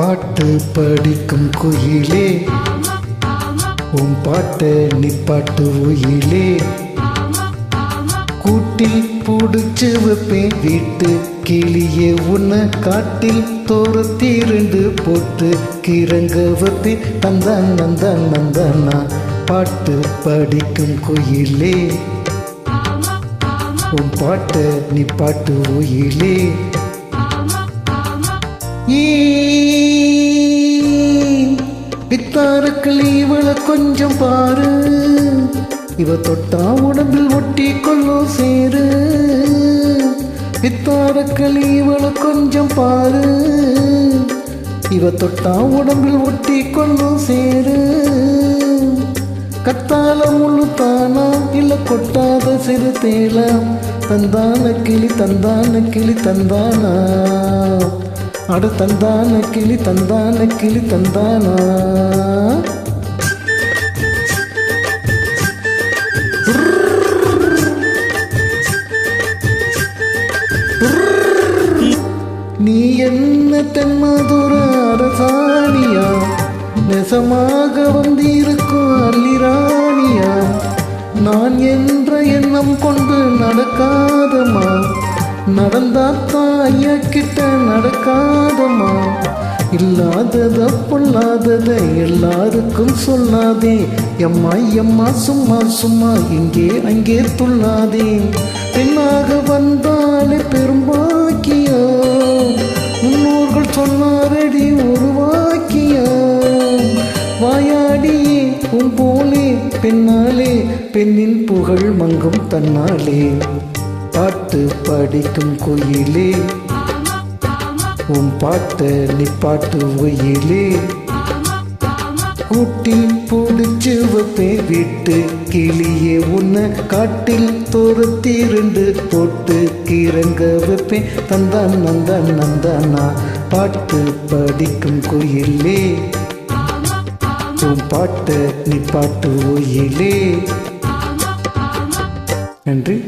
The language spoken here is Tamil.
பாட்டு படிக்கும் குயிலே உன் பாட்டை நிப்பாட்டு உயிலே கூட்டில் பிடிச்சு வைப்பேன் வீட்டு கிளியே உன்னை காட்டில் தோரத்திருந்து போட்டு கிறங்க வைப்பேன். தந்தான் நந்தான் நந்தானா பாட்டு படிக்கும் குயிலே. உன் பாட்டு நிப்பாட்டு உயிலே ஈ பித்தாருக்கள் இவளை கொஞ்சம் பாரு. இவ தொட்டா உடம்பில் ஒட்டி கொள்ளும் சேரு. பித்தாருக்கள் இவளை கொஞ்சம் பாரு. இவ தொட்டா உடம்பில் ஒட்டி கொள்ளும் சேரு. கத்தால முழு தானா இல்ல கொட்டாத சிறு தேலாம் தந்தான கிளி தந்தான கிளி தந்தானா? அட தந்தான கிளி தந்தான கிளி தந்தானா? நீ என்ன தென்மதுர அரசாணியா? நெசமாக வந்திருக்கும் அல்லிராணியா? நான் என்ற எண்ணம் கொண்டு நடக்காத நடந்தாத்தான் ஐயா கிட்ட நடக்காதமா இல்லாதத பொல்லாதத எல்லாருக்கும் சொல்லாதே. எம்மா எம்மா சும்மா சும்மா இங்கே அங்கே துள்ளாதே. பெண்ணாக வந்தாலே பெரும்பாக்கியா முன்னோர்கள் சொன்னாரடி உருவாக்கியா வாயாடியே உன் போலே பெண்ணாலே பெண்ணின் புகழ் மங்கும் தன்னாலே. பாட்டு படிக்கும் குயிலே. உன் பாட்டை நிப்பாட்டு ஒயிலே கூட்டி பிடிச்சு வைப்பேன் விட்டு கிளியே உன்னை காட்டில் தோரத்திருந்து போட்டு கிறங்க வைப்பேன் தந்தான் நந்தான் நந்தானா பாட்டு படிக்கும் குயிலே. உன் பாட்டை நிப்பாட்டு ஒயிலே நன்றி.